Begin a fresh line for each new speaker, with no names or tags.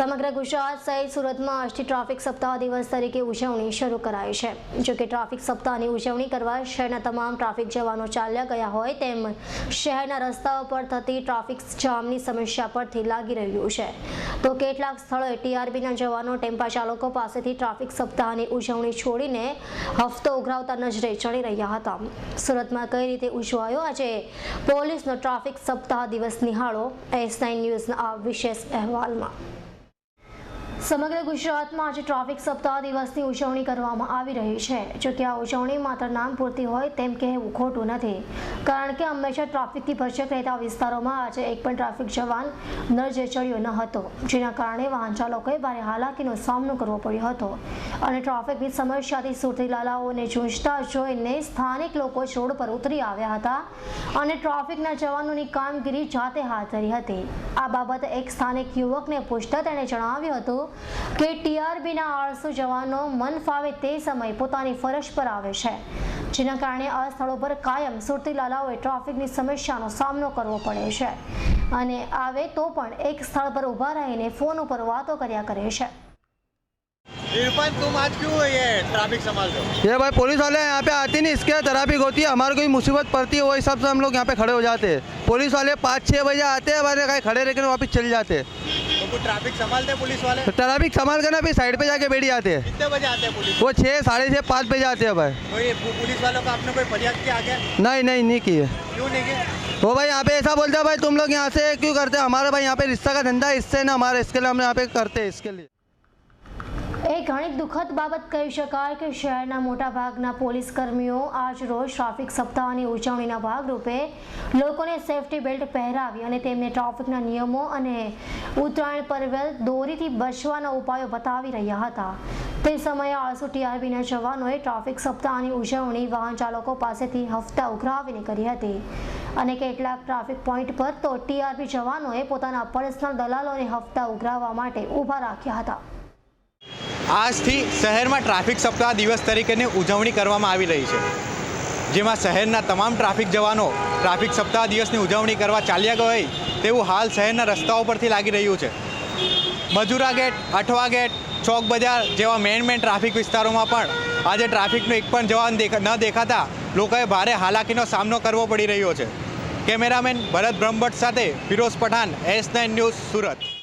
સમગ્ર ગુજરાત સહિત સુરતમાં આજથી ટ્રાફિક સપ્તાહ દિવસ તરીકે ઉજવણી શરૂ કરાઈ છે. જોકે ટ્રાફિક સપ્તાહની ઉજવણી કરવા શહેરના તમામ ટ્રાફિક જવાનો ચાલ્યા ગયા હોય તેમ શહેરના રસ્તાઓ પર થતી ટ્રાફિક જામની સમસ્યા પરથી લાગી રહ્યું છે. તો કેટલાક સ્થળોએ ટીઆરબીના જવાનો, ટેમ્પા ચાલકો પાસેથી ટ્રાફિક સપ્તાહની ઉજવણી છોડીને હફતો ઉઘરાવતા નજરે ચડી રહ્યા હતા. સુરતમાં કઈ રીતે ઉજવાયો? આજે પોલીસનો ટ્રાફિક સપ્તાહ દિવસ નિહાળો. એસ નાઇન ન્યૂઝના આ વિશેષ અહેવાલમાં. સમગ્ર ગુજરાતમાં આજે ટ્રાફિક સપ્તાહ દિવસની ઉજવણી કરવામાં આવી રહી છે. જો કે આ ઉજવણી માત્ર નામ પૂરતી હોય તેમ કહેવું ખોટું નથી. કારણ કે હંમેશા ટ્રાફિકથી ભરચક રહેતા વિસ્તારોમાં આજે એક પણ ટ્રાફિક જવાન નજરે ચડ્યો ન હતો, જેના કારણે વાહન ચાલકોએ ભારે હાલાકીનો સામનો કરવો પડ્યો હતો. અને ટ્રાફિકની સમસ્યાથી સુરતી લાલાઓને જૂંઝતા જોઈને સ્થાનિક લોકો રોડ પર ઉતરી આવ્યા હતા અને ટ્રાફિકના જવાનોની કામગીરી જાતે હાથ ધરી હતી. આ બાબતે એક સ્થાનિક યુવકને પૂછતા તેણે જણાવ્યું હતું કે ટીઆરબીના આળસુ જવાનો મન ફાવે તે સમયે પોતાની ફરજ પર આવે છે જેના કારણે આ સ્થળો પર કાયમ સુરતી લાલાઓએ ટ્રાફિકની સમસ્યાનો સામનો કરવો પડે છે અને આવે તો પણ એક સ્થળ પર ઊભા રહીને ફોન ઉપર વાતો કર્યા કરે છે
इरफान तुम आज क्यों ये ट्रैफिक संभाल रहे हो
ये भाई पुलिस वाले यहाँ पे आते नहीं इसके ट्रैफिक होती है हमारे कोई मुसीबत पड़ती है वही सब से हम लोग यहाँ पे खड़े हो जाते हैं पुलिस वाले पाँच छः बजे आते हैं हमारे कहीं खड़े रहकर वापस चले जाते हैं
तो ट्रैफ़िक संभालते हैं पुलिस वाले?
तो ट्रैफ़िक संभाल कर ना फिर साइड पे जाके बैठ जाते हैं।
कितने बजे आते हैं पुलिस?
वो छः साढ़े छः पाँच बजे आते हैं भाई।
तो ये पुलिस वालों का आपने कोई फरियाद किया आगे
नहीं नहीं नहीं किए।
क्यों नहीं किया
वो भाई यहाँ पे ऐसा बोलते हैं भाई तुम लोग यहाँ से क्यों करते हैं? हमारा भाई यहाँ पे रिश्ता का धंधा है इससे ना हमारे इसके लिए हम यहाँ पे करते हैं इसके लिए।
એ ઘણી દુઃખદ બાબત કહી શકાય કે શહેરના મોટા ભાગના પોલીસ કર્મીઓ આજ રોજ ટ્રાફિક સપ્તાહની ઉજવણીના ભાગરૂપે લોકોને સેફટી બેલ્ટ પહેરાવી અને તેમને ટ્રાફિકના નિયમો અને ઉત્તરાયણ પર્વે દોરીથી બચવાના ઉપાયો બતાવી રહ્યા હતા. તે સમયે આળસુ ટીઆરબીના જવાનોએ ટ્રાફિક સપ્તાહની ઉજવણી વાહન ચાલકો પાસેથી હફતા ઉઘરાવીને કરી હતી અને કેટલાક ટ્રાફિક પોઈન્ટ પર તો ટીઆરબી જવાનોએ પોતાના પર્સનલ દલાલોને હફતા ઉઘરાવવા માટે ઊભા રાખ્યા હતા.
આજથી શહેરમાં ટ્રાફિક સપ્તાહ દિવસ તરીકેની ઉજવણી કરવામાં આવી રહી છે. જેમાં શહેરના તમામ ટ્રાફિક જવાનો ટ્રાફિક સપ્તાહ દિવસની ઉજવણી કરવા ચાલ્યા ગયો હોય તેવું હાલ શહેરના રસ્તાઓ પરથી લાગી રહ્યું છે. મજુરા ગેટ, અઠવા ગેટ, ચોક બજાર જેવા મેન મેન ટ્રાફિક વિસ્તારોમાં પણ આજે ટ્રાફિકનો એક પણ જવાન ન દેખાતા લોકોએ ભારે હાલાકીનો સામનો કરવો પડી રહ્યો છે. કેમેરામેન ભરત બ્રહ્મભટ્ટ સાથે Firoz Pathan, S nine news Surat.